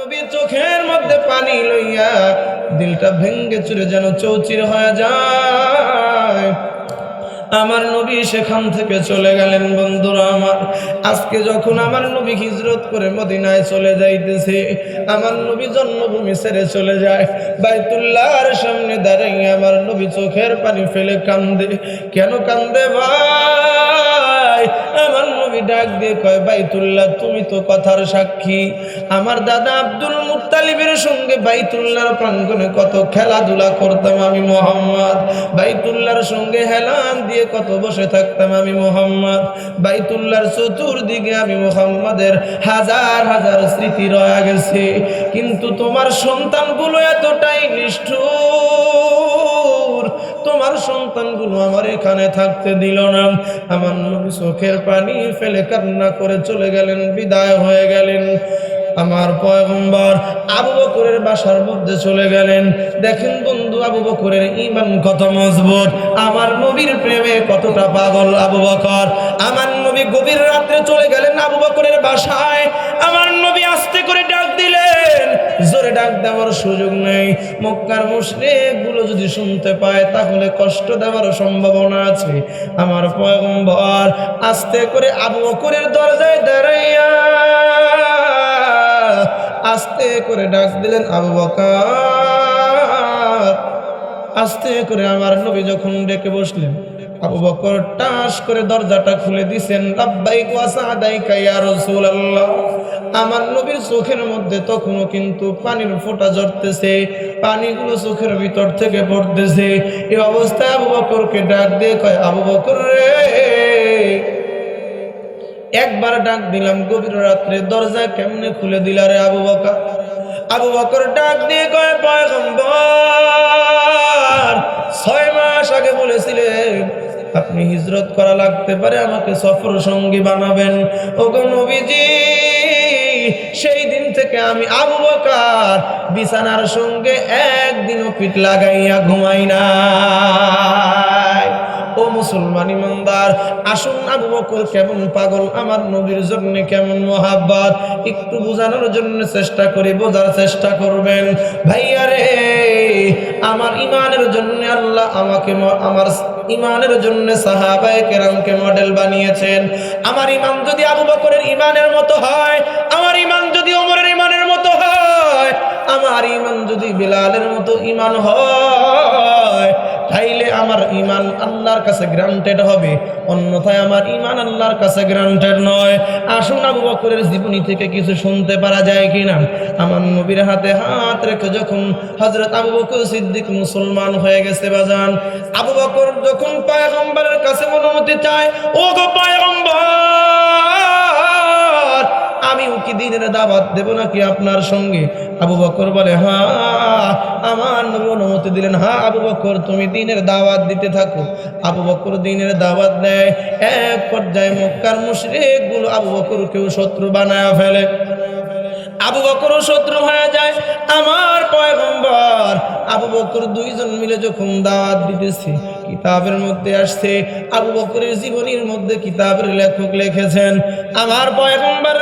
নবী চোখের মধ্যে পানি লইয়া দিলটা ভেঙ্গে চুরে যেন চৌচির হয়ে যায়। আমার নবী সেখান থেকে চলে গেলেন বন্ধুরা আমার। আজকে যখন আমার নবী হিজরত করে মদিনায় চলে যাইতেছে, আমার নবী জন্মভূমি ছেড়ে চলে যায়। বাইতুল্লাহর সামনে দাঁড়িয়ে আমার নবী চোখের পানি ফেলে কান্দে। কেন কান্দে ভাই? আমার ডাক দিয়ে কয়, বাইতুল্লাহ, তুমি তো কথার সাক্ষী। আমার দাদা আব্দুল মুত্তালিবের সঙ্গে বাইতুল্লাহর প্রাঙ্গণে কত খেলাধুলা করতাম আমি মোহাম্মদ। বাইতুল্লাহর সঙ্গে হেলান দিয়ে কত বসে থাকতাম আমি মোহাম্মদ। বাইতুল্লাহর চতুর্দিকে আমি মোহাম্মদের হাজার হাজার স্মৃতি রয়ে গেছে। কিন্তু তোমার সন্তানগুলো এতটাই নিষ্ঠুর তোমার সন্তানগুলো আমার এখানে থাকতে দিল না। আমার নবী চোখের পানি ফেলে কান্না করে চলে গেলেন, বিদায় হয়ে গেলেন। আমার পয়গম্বর আবু বকরের বাসার মধ্যে চলে গেলেন। দেখেন বন্ধু, আবু বকরের ইমান কত মজবুত। আমার নবীর প্রেমে কতটা পাগল আবু বকর। আমার নবী গভীর রাত্রে চলে গেলেন আবু বকরের বাসায়। আমার ডাক দেওয়ার সুযোগ নেই। মক্কার মুশরিকগুলো যদি শুনতে পায়, তাহলে কষ্ট দেওয়ার সম্ভাবনা আছে। আমার পয়গম্বর আস্তে করে আবু বকরের দরজায় দাঁড়াইয়া আস্তে করে ডাক দিলেন, আবু বকর। আস্তে করে আমার নবী যখন ডেকে বসলেন আবু বকর টাস করে দরজাটা খুলে দিছেন ওয়া সাদাইকা ইয়া রাসূলুল্লাহ। আমার নবীর চোখের মধ্যে তখনও কিন্তু পানির ফোঁটা ঝরতেছে, পানিগুলো চোখের ভিতর থেকে পড়তেছে। এই অবস্থায় আবু বকরকে ডাক দিয়ে কয়, আবু বকর রে! একবার ডাক দিলাম, গভীর রাত্রে দরজা কেমনে খুলে দিলা রে আবু বকর? আবু বকর ডাক দিয়ে কয়, পয়গম্বর, ছয় মাস আগে বলেছিলেন আপনি হিজরত করা লাগতে পারে, আমাকে সফর সঙ্গী বানাবেন। ও গো নবীজি, সেই দিন থেকে আমি আবু বকর বিছানার সঙ্গে একদিনও পিঠ লাগাইয়া ঘুমাই না ও মুসলমান ইমানদার আসুন আবু বকর কেমন পাগল, আমার নবীর জন্য কেমন মোহাব্বত, একটু বোঝানোর জন্য চেষ্টা করি, বোঝার চেষ্টা করবেন। ভাইয়া রে, আমার ইমানের জন্য আল্লাহ আমাকে আমার ইমানের জন্য সাহাবায়ে কেরামকে মডেল বানিয়েছেন। আমার ইমান যদি আবু বকরের ইমানের মতো হয়, আমার ইমান যদি ওমরের ইমানের মতো হয়, আমার ইমান যদি বিলালের মতো ইমান হয় তাইলে আমার ইমান আল্লাহর কাছে গ্রান্টেড হবে। অন্যথায় আমার ইমান আল্লাহর কাছে গ্রান্টেড নয়। আসুন আবু বকরের জীবনী থেকে কিছু শুনতে পারা যায় কিনা। আমার নবীর হাতে হাত রেখে যখন হজরত আবু বকর সিদ্দিক মুসলমান হয়ে গেছে বাজান, আবু বকর যখন পায়গম্বরের কাছে অনুমতি চায় ও গো পায়গম্বর! আমিও কি দিনের দাওয়াত দেব নাকি আপনার সঙ্গে? আবু বকর বলে হ্যাঁ আমার অনুমতি দিলেন। হ্যাঁ আবু বকর, তুমি দিনের দাওয়াত দিতে থাকো। আবু বকর দিনের দাওয়াত দেয়। এক পর্যায়ে মক্কার মুশরিকগুলো আবু বকর কেউ শত্রু বানায় ফেলে। আবু বকরও শত্রু হয়ে যায়। আমার পয়গম্বর, আবু বকর দুইজন মিলে যখন দাওয়াত দিতেছে, কিতাবের মধ্যে আসছে, আবু বকরের জীবনীর মধ্যে কিতাবের লেখক লিখেছেন, আমার পয়গম্বর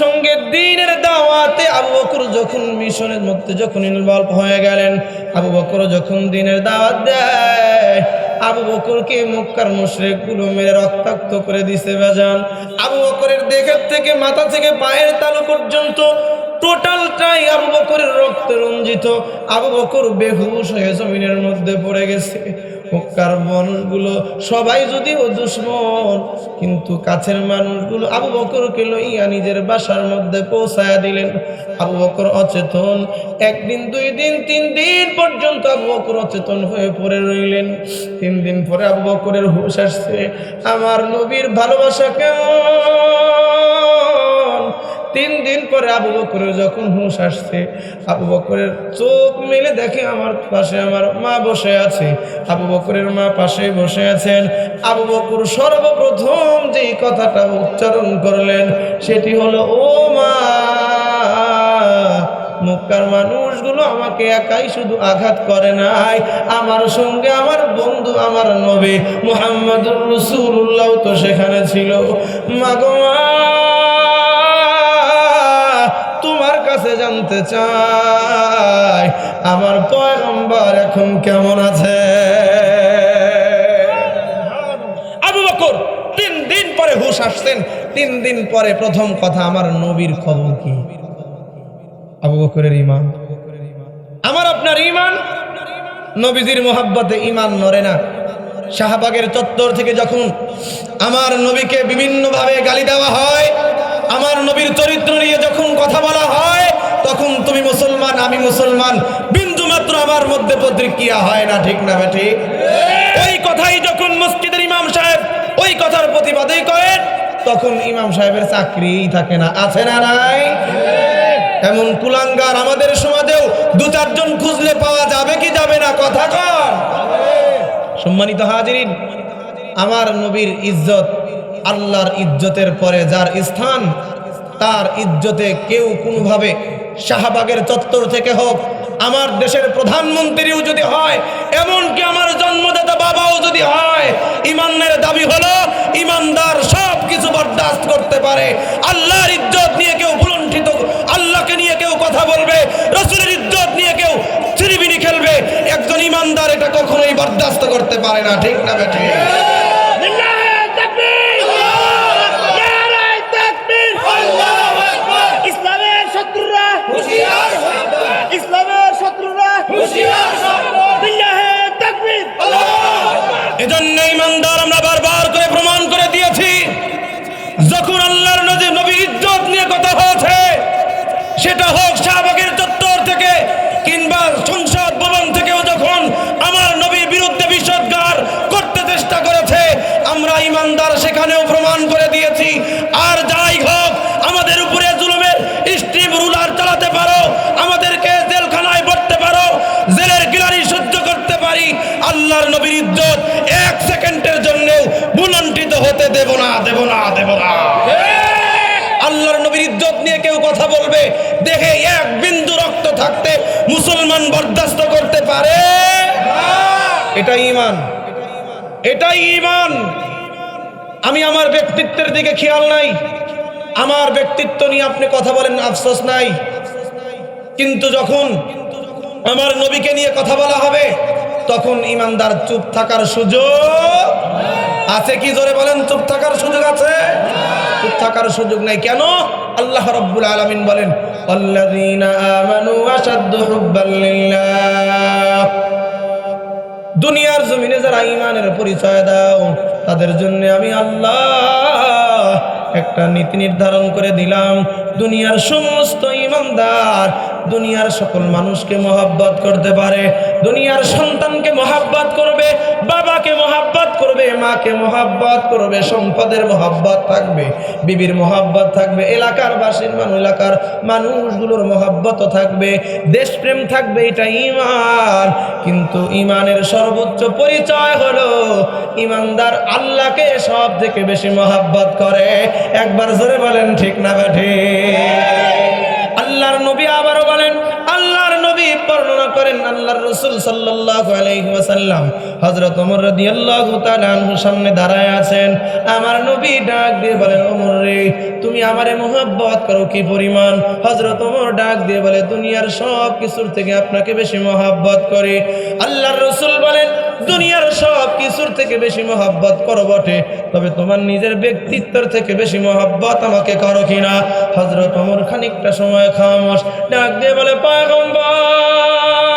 সঙ্গে দিনের দাওয়াতে আবু বকর যখন মিশনের মধ্যে যখন ইনভলভ হয়ে গেলেন, আবু বকর যখন দিনের দাওয়াত দেয়, আবু বকরকে মক্কার মুশরিকগুলো মেরে রক্তাক্ত করে দিছে বেজান। আবু বকরের দেখের থেকে মাথা থেকে পায়ের তালু পর্যন্ত টোটালটাই আবু বকরের রক্তে রঞ্জিত। আবু বকর বেহুশ হয়ে জমিনের মধ্যে পড়ে গেছে। মক্কার মানুষগুলো সবাই যদিও দুশ্মন, কিন্তু কাছের মানুষগুলো আবু বকরকে লইয়া নিজের বাসার মধ্যে পৌঁছায়া দিলেন। আবু বকর অচেতন। একদিন, দুই দিন, তিন দিন পর্যন্ত আবু বকর অচেতন হয়ে পড়ে রইলেন। তিন দিন পরে আবু বকরের হুশ আসছে, আমার নবীর ভালোবাসা কেমন? তিন দিন পরে আবু বকরের যখন হুঁশ আসছে, আবু বকরের চোখ মেলে দেখে আমার পাশে আমার মা বসে আছে। আবু বকরের মা পাশে বসে আছেন। আবু বকর সর্বপ্রথম যেই কথাটা উচ্চারণ করলেন, সেটি হলো, ও মা, মক্কার মানুষগুলো আমাকে একাই শুধু আঘাত করে নাই। আমার সঙ্গে আমার বন্ধু, আমার নবী মোহাম্মদুর রসুল্লাহ তো সেখানে ছিল। মাগো জানতে চাই, আমার পয়গম্বর এখন কেমন আছে? আবু বকর, তিন দিন পরে হুশ আসছেন, তিন দিন পরে প্রথম কথা, আমার নবীর খবর কি? আবু বকরের ইমান আমার আপনার ইমান নবীজির মোহাব্বতে ইমান নড়ে না। শাহবাগের চত্বর থেকে যখন আমার নবীকে বিভিন্নভাবে গালি দেওয়া হয়, আমার নবীর চরিত্র নিয়ে যখন কথা বলা হয় তখন তুমি মুসলমান, আমি মুসলমান। বিন্দু মাত্র আমার মধ্যে প্রতিক্রিয়া হয় না, ঠিক না, বেঠি? ওই কথাই যখন মসজিদের ইমাম সাহেব ওই কথার প্রতিবাদই করেন, তখন ইমাম সাহেবের চাকরিই থাকে না। আছে না নাই? এমন কুলাঙ্গার আমাদের সমাজেও দু চারজন খুঁজলে পাওয়া যাবে কি যাবে না, কথা কর সম্মানিত হাজিরিন, আমার নবীর ইজ্জত আল্লাহর ইজ্জতের পরে যার স্থান, তার ইজ্জতে কেউ কোনোভাবে শাহবাগের চত্বর থেকে হোক, আমার দেশের প্রধানমন্ত্রীও যদি হয়, এমনকি আমার জন্মদাতা বাবাও যদি হয়, ইমানের দাবি হলো, ইমানদার সব কিছু বরদাস্ত করতে পারে। আল্লাহর ইজ্জত নিয়ে কেউ ভুলণ্ঠিত, আল্লাহকে নিয়ে কেউ কথা বলবে, রসুলের ইজ্জত নিয়ে কেউ চিরিবিনি খেলবে। একজন ইমানদার এটা কখনোই বরদাস্ত করতে পারে না, ঠিক না বেঠে? ইসলামের শত্রুরা এজন্য ইমানদার আমরা বারবার করে প্রমাণ করে দিয়েছি যখন আল্লাহর নবী নবী ইজ্জত নিয়ে কথা হয়েছে সেটা হোক শাহবাগের চত্বর থেকে কিংবা সংসদ ভবন থেকেও যখন আমার নবীর বিরুদ্ধে বিষদগার করতে চেষ্টা করেছে আমরা ইমানদার সেখানেও প্রমাণ করে দিয়েছি আর যাই হোক আমাদের উপরে জুলুমের স্ট্রিম রুলার চালাতে পারো আমাদেরকে জেলখানায় পড়তে পারো জেলের গিলারি সহ্য করতে পারি আল্লাহর নবীর ইজ্জত এক সেকেন্ডের জন্যও বুলন্টিত হতে দেব না দেব না দেব না। আল্লাহর নবীর ইজ্জত নিয়ে কেউ কথা বলবে দেখে এক বিন্দু রক্ত থাকতে মুসলমান বরদাস্ত করতে পারে? এটাই ইমান এটাই ইমান আমি আমার ব্যক্তিত্বের দিকে খেয়াল নাই। আমার ব্যক্তিত্ব নিয়ে আপনি কথা বলেন, আফসোস নাই। কিন্তু যখন আমার নবীকে নিয়ে কথা বলা হবে তখন ইমানদার চুপ থাকার সুযোগ আছে কি জোরে বলেন, চুপ থাকার সুযোগ আছে? চুপ থাকার সুযোগ নাই কেন? আল্লাহ রব্বুল আলামিন বলেন দুনিয়ার জমিনে যারা ইমানের পরিচয় দাও, তাদের জন্য আমি আল্লাহ একটা নীতি নির্ধারণ করে দিলাম। দুনিয়ার সমস্ত ইমানদার দুনিয়ার সকল মানুষকে মহাব্বত করতে পারে। দুনিয়ার সন্তানকে মহাব্বত করবে, বাবাকে মহাব্বত করবে, মাকে মহাব্বত করবে, সম্পদের মহাব্বত থাকবে, বিবির মহাব্বত থাকবে, এলাকার বাসীর মানুষ, এলাকার মানুষগুলোর মহাব্বত থাকবে, দেশপ্রেম থাকবে এটা ইমান কিন্তু ইমানের সর্বোচ্চ পরিচয় হলো ইমানদার আল্লাহকে সব থেকে বেশি মহাব্বত করে। একবার জোরে বলেন, ঠিক না বেঠে আল্লাহর নবী আবারও বলেন করেন আল্লাহর রসুল ওমর সামনে দাঁড়ায় আছেন। আমার নবী ডাক দিয়ে বলেন, ওমর রে, তুমি আমারে করো, কি পরিমাণ? ওমর ডাক দিয়ে বলে, দুনিয়ার সব কিছুর থেকে আপনাকে বেশি মোহাব্বত করে। আল্লাহর রসুল বলেন, দুনিয়ার সব কিছুর থেকে বেশি মহাব্বত করো বটে, তবে তোমার নিজের ব্যক্তিত্বের থেকে বেশি মহাব্বত আমাকে করো কিনা হজরত অমর খানিকটা সময় খামোশ, ডাক দিয়ে বলে পায়গম্বর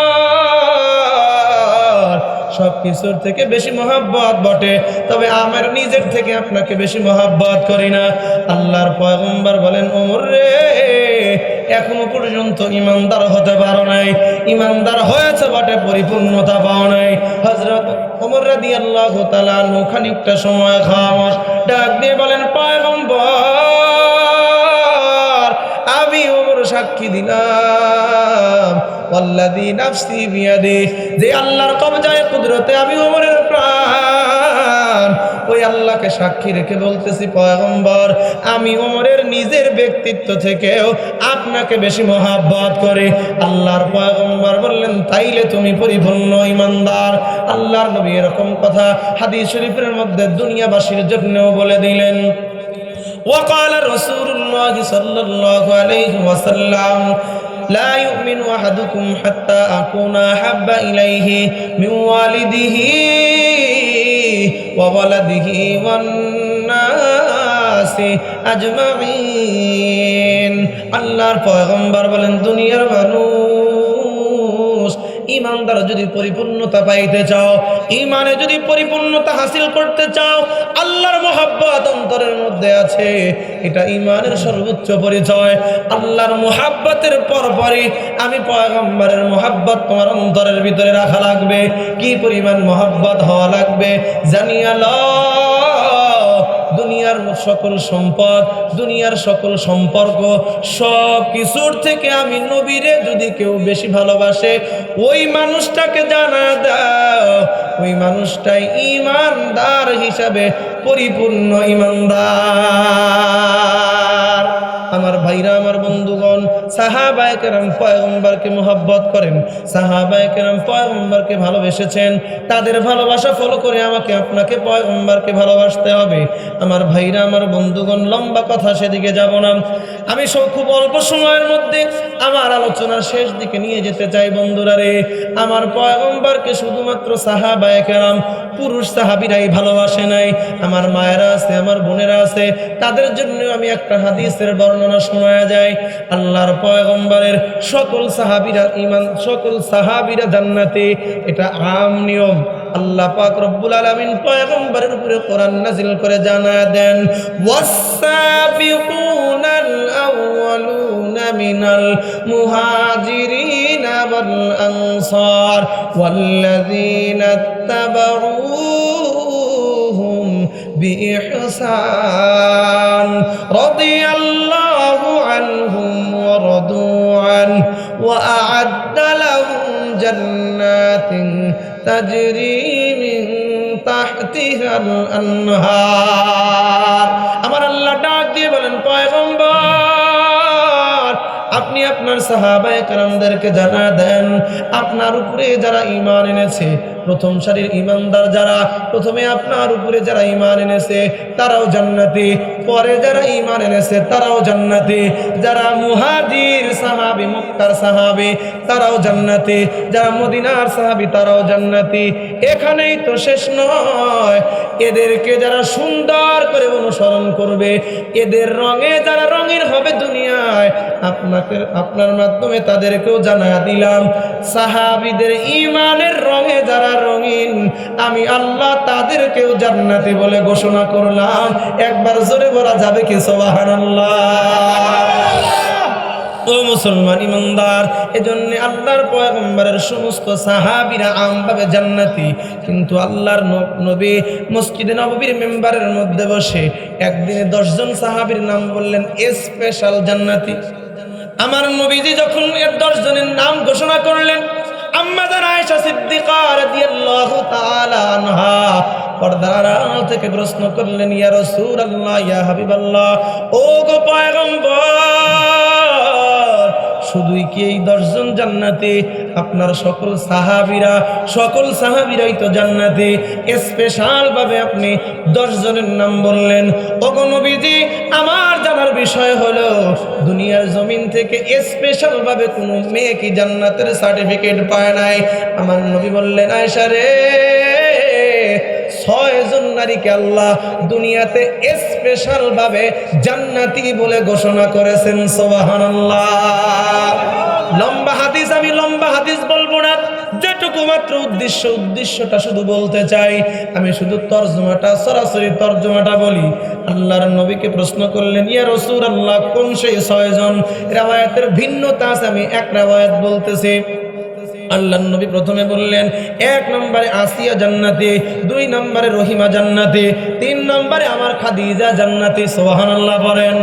সব কিছুর থেকে বেশি মহাব্বত বটে। তবে আমার নিজের থেকে আপনাকে বেশি মহাব্বত করি না। আল্লাহর পয়গম্বর বলেন, ওমর রে, এখনও পর্যন্ত ইমানদার হতে পারো নাই। ইমানদার হয়েছে বটে, পরিপূর্ণতা পাও নাই। হজরত ওমর রাদি আল্লাহ তালানু খানিকটা সময় খামোশ ডাক দিয়ে বলেন, পয়গম্বর সাক্ষী দিলাম। ওয়াল্লাযী নাফসি বিয়াদি যে আল্লাহর কবজায় কুদরতে আমি ওমরের প্রাণ। ওই আল্লাহকে সাক্ষী রেখে বলতেছি, পয়গম্বর, আমি ওমরের নিজের ব্যক্তিত্ব থেকেও আপনাকে বেশি মহাব্বত করে। আল্লাহর পয়গম্বর বললেন, তাইলে তুমি পরিপূর্ণ ইমানদার আল্লাহর নবী এরকম কথা হাদিস শরীফের মধ্যে দুনিয়াবাসীর জন্যও বলে দিলেন। وقال رسول الله صلى الله عليه وسلم لا يؤمن أحدكم حتى أكون أحب إليه من والده وولده والناس أجمعين আল্লাহর পয়গম্বর বলেন দুনিয়ার মানুষ ইমানদার যদি পরিপূর্ণতা পাইতে চাও, ইমানে যদি পরিপূর্ণতা হাসিল করতে চাও, আল্লাহর মোহাব্বত অন্তরের মধ্যে আছে। এটা ইমানের সর্বোচ্চ পরিচয়। আল্লাহর মোহাব্বতের পরপরই আমি পয়গম্বরের মোহাব্বত তোমার অন্তরের ভিতরে রাখা লাগবে। কি পরিমাণ মোহাব্বত হওয়া লাগবে জানিয়া লও। দুনিয়ার সকল সম্পদ, দুনিয়ার সকল সম্পর্ক সব কিছুর থেকে আমি নবীরে যদি কেউ বেশি ভালোবাসে, ওই মানুষটাকে জানা দাও, ওই মানুষটাই ইমানদার হিসাবে পরিপূর্ণ ইমানদার। আমার ভাইরা, আমার বন্ধুগণ সাহাবায়ে কেরাম পয়গম্বরকে মোহাব্বত করেন। সাহাবায়ে কেরাম পয়গম্বরকে ভালোবেসেছেন। তাদের ভালোবাসা ফলো করে আমাকে, আপনাকে পয়গম্বরকে ভালোবাসতে হবে। আমার ভাইরা, আমার বন্ধুগণ, লম্বা কথা সেদিকে যাব না। আমি সব খুব অল্প সময়ের মধ্যে আমার আলোচনার শেষ দিকে নিয়ে যেতে চাই বন্ধুরা রে। আমার পয়গম্বরকে শুধুমাত্র সাহাবায়ে কেরাম পুরুষ সাহাবিরাই ভালোবাসে নাই। আমার মায়েরা আছে, আমার বোনেরা আছে। তাদের জন্য আমি একটা হাদিসের বর্ণনা শোনা যায়। আল্লাহর পয়গম্বরের সকল সাহাবিরা ইমান সকল সাহাবিরা জান্নাতে। এটা আম নিয়ম। আল্লাহ পাক রব্বুল আলামিন পয়গম্বরের উপরে কোরআন নাজিল করে জানা দেন ওয়াসাবিকুনাল আউওয়ালুনা মিনাল মুহাজিরিনা ওয়াল আনসার ওয়াল্লাযিনা তাবাউ بإحسان رضي الله عنهم ورضوا عنه وأعد لهم جنات تجري من تحتها الأنهار আমার আল্লাহ ডাক দিয়ে বলেন পয়গম্বর আপনি আপনার সাহাবায়ে কেরামদেরকে জানা দেন আপনার উপরে যারা ঈমান এনেছে প্রথম সারির ইমানদার যারা, প্রথমে আপনার উপরে যারা ঈমান এনেছে, তারাও জান্নাতি। পরে যারা ঈমান এনেছে, তারাও জান্নাতি। যারা মুহাজির সাহাবি, মুক্তার সাহাবী, তারাও জান্নাতি। যারা মদিনার সাহাবী, তারাও জান্নাতি। এখানেই তো শেষ নয়। এদেরকে যারা সুন্দর করে অনুসরণ করবে, এদের রঙে যারা রঙের হবে দুনিয়ায়, আপনাকে, আপনার মাধ্যমে তাদেরকেও জানা দিলাম। সাহাবিদের ইমানের রঙে যারা রঙিন। আমি আল্লাহ তাদেরকেও জান্নাতি বলে ঘোষণা করলাম। একবার জোরে বলা যাবে কি সোবাহান ও মুসলমান ইমানদার, এজন্য আল্লাহর পয়গম্বরের সমস্ত সাহাবীরা আমভাবে জান্নাতি। কিন্তু আল্লাহর নবী মসজিদে নববীর মেম্বারের মধ্যে বসে একদিনে দশজন সাহাবীর নাম বললেন স্পেশাল জান্নাতি। আমার নবীজি যখন এর দশজনের নাম ঘোষণা করলেন আম্মাদান আয়েশা সিদ্দিকা রাদিয়াল্লাহু তাআলা আনহা, পর্দার আড়াল থেকে প্রশ্ন করলেন, ইয়া রাসূলুল্লাহ, ইয়া হাবিবাল্লাহ, ও গো পয়গম্বর শুধুই কি এই দশজন জান্নাতে? আপনার সকল সাহাবিরা, সকল সাহাবিরাই তো জান্নাতে। স্পেশাল ভাবে আপনি দশজনের নাম বললেন। নবীজি, আমার জানার বিষয় হলো, দুনিয়ার জমিন থেকে স্পেশাল ভাবে কোনো মেয়ে কি জান্নাতের সার্টিফিকেট পায় নাই? আমার নবী বললেন আয়সা রে ছয় জন নারীকে আল্লাহ দুনিয়াতে স্পেশাল ভাবে জান্নাতি বলে ঘোষণা করেছেন, সোবাহানাল্লাহ। লম্বা হাদিস, আমি লম্বা হাদিস বলব না। যেটুকু মাত্র উদ্দেশ্য, উদ্দেশ্যটা শুধু বলতে চাই। আমি শুধু তর্জমাটা, সরাসরি তর্জমাটা বলি। আল্লাহর নবীকে প্রশ্ন করলেন, ইয়া রসুল আল্লাহ কোন সেই ছয়জন? রাবায়াতের ভিন্নতা আছে, আমি এক রাবায়াত বলতেছি। আল্লাহ নবী প্রথমে বললেন, এক নম্বরে আসিয়া জান্নাতে, দুই নম্বরে রহিমা জান্নাতে, তিন নম্বরে আমার খাদিজা জান্নাতে সোহান আল্লাহ বলেন।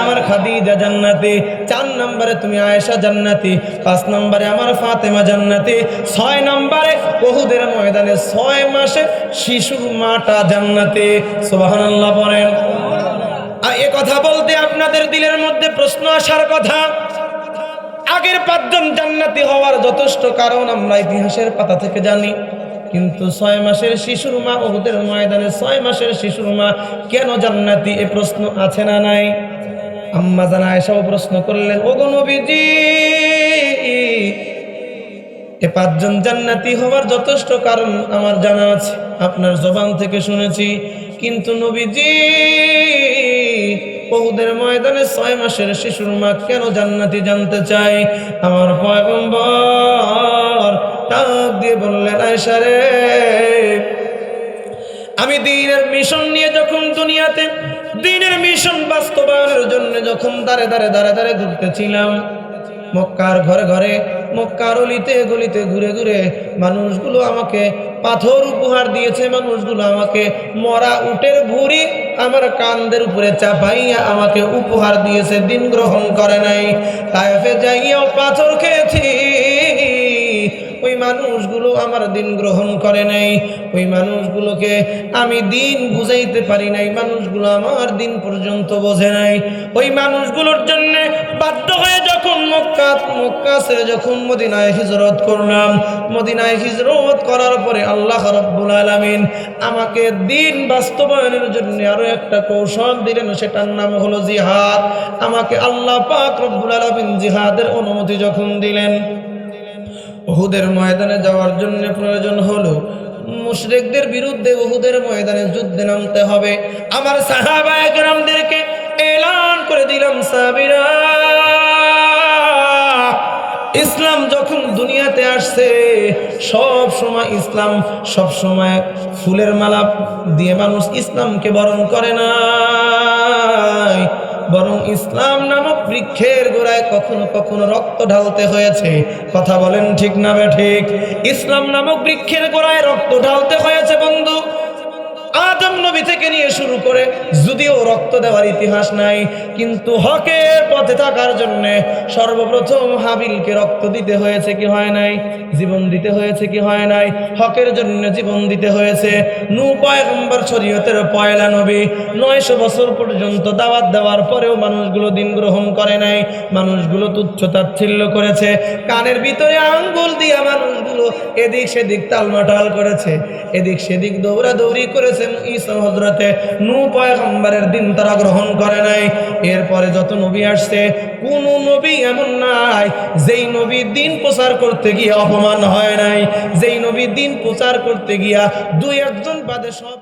আমার খাদিজা জান্নাতে, চার নম্বরে তুমি আয়েশা জান্নাতে, পাঁচ নম্বরে আমার ফাতেমা জান্নাতে, ছয় নম্বরে বহুদের ময়দানে, ছয় মাসে শিশুর মাটা জান্নাতে সোহান আল্লাহ বলেন। আর এ কথা বলতে আপনাদের দিলের মধ্যে প্রশ্ন আসার কথা। আগের পাঁচজন জান্নাতি হওয়ার যথেষ্ট কারণ আমরা ইতিহাসের পাতা থেকে জানি। কিন্তু ছয় মাসের শিশুর মা ওদের ময়দানে ছয় মাসের শিশুর মা কেন জান্নাতি? এ প্রশ্ন আছে না নাই? আম্মা জানা এসব প্রশ্ন করলেন, ওগো নবীজি, এ পাঁচজন জান্নাতি হওয়ার যথেষ্ট কারণ আমার জানা আছে। আপনার জবান থেকে শুনেছি। কিন্তু নবীজি বহুদের ময়দানে ছয় মাসের শিশুর মা কেন জান্নাতি জানতে চাই? আমার পয়গম্বর ডাক দিয়ে বললেন আয়সা রে, আমি দিনের মিশন নিয়ে যখন দুনিয়াতে, দিনের মিশন বাস্তবায়নের জন্য যখন দাঁড়ে দাঁড়ে দাঁড়ে দাঁড়ে ঘুরতেছিলাম, মক্কার ঘরে ঘরে, মক্কার অলিতে গলিতে ঘুরে ঘুরে মানুষগুলো আমাকে পাথর উপহার দিয়েছে, মানুষগুলো আমাকে মরা উটের ভুড়ি আমার কান্দের উপরে চাপাইয়া আমাকে উপহার দিয়েছে, দিন গ্রহণ করে নাই। তাইফে যাইয়াও পাথর খেয়েছি। ওই মানুষগুলো আমার দিন গ্রহণ করে নাই। ওই মানুষগুলোকে আমি দিন বুঝাইতে পারি নাই। মানুষগুলো আমার দিন পর্যন্ত বোঝে নাই। ওই মানুষগুলোর জন্য বাধ্য হয়ে ছেড়ে যখন মদিনায় হিজরত করলাম, মদিনায় হিজরত করার পরে আল্লাহ রব্বুল আলামিন আমাকে দিন বাস্তবায়নের জন্য আরও একটা কৌশল দিলেন, সেটার নাম হলো জিহাদ। আমাকে আল্লাহ পাক রব্বুল আলামিন জিহাদের অনুমতি যখন দিলেন ওহুদের ময়দানে যাওয়ার জন্য প্রয়োজন হলো, মুশরিকদের বিরুদ্ধে ওহুদের ময়দানে যুদ্ধে নামতে হবে। আমার সাহাবা একরামদেরকে এলান করে দিলাম সাবিরা। ইসলাম যখন দুনিয়াতে আসছে, সব সময় ইসলাম, সব সময় ফুলের মালা দিয়ে মানুষ ইসলামকে বরণ করে না বরং ইসলাম নামক বৃক্ষের গোড়ায় কখনো কখনো রক্ত ঢালতে হয়েছে। কথা বলেন ঠিক না ঠিক? ইসলাম নামক বৃক্ষের গোড়ায় রক্ত ঢালতে হয়েছে বন্ধু। আদম নবী থেকে নিয়ে শুরু করে যদিও রক্ত দেওয়ার ইতিহাস নাই, কিন্তু হকের পথে থাকার জন্য সর্বপ্রথম হাবিলকে রক্ত দিতে হয়েছে কি হয় নাই? জীবন দিতে হয়েছে কি হয় নাই? হকের জন্য জীবন দিতে হয়েছে। নু পয়গম্বর শরীয়তের পয়লা নবী। নয়শো বছর পর্যন্ত দাওয়াত দেওয়ার পরেও মানুষগুলো দিন গ্রহণ করে নাই। মানুষগুলো তুচ্ছ তাচ্ছিল্য করেছে। কানের ভিতরে আঙ্গুল দিয়া মানুষগুলো এদিক সেদিক তালমাটাল করেছে। এদিক সেদিক দৌড়াদৌড়ি করেছেন ঈসা হজরতে নু পয়গম্বরের দিন তারা গ্রহণ করে নাই। এরপরে যত নবী আসছে, কোন নবী এমন নাই যেই নবী দিন প্রচার করতে গিয়ে অপমান হয় নাই। যেই নবী দিন প্রচার করতে গিয়া দুই একজন বাদে সব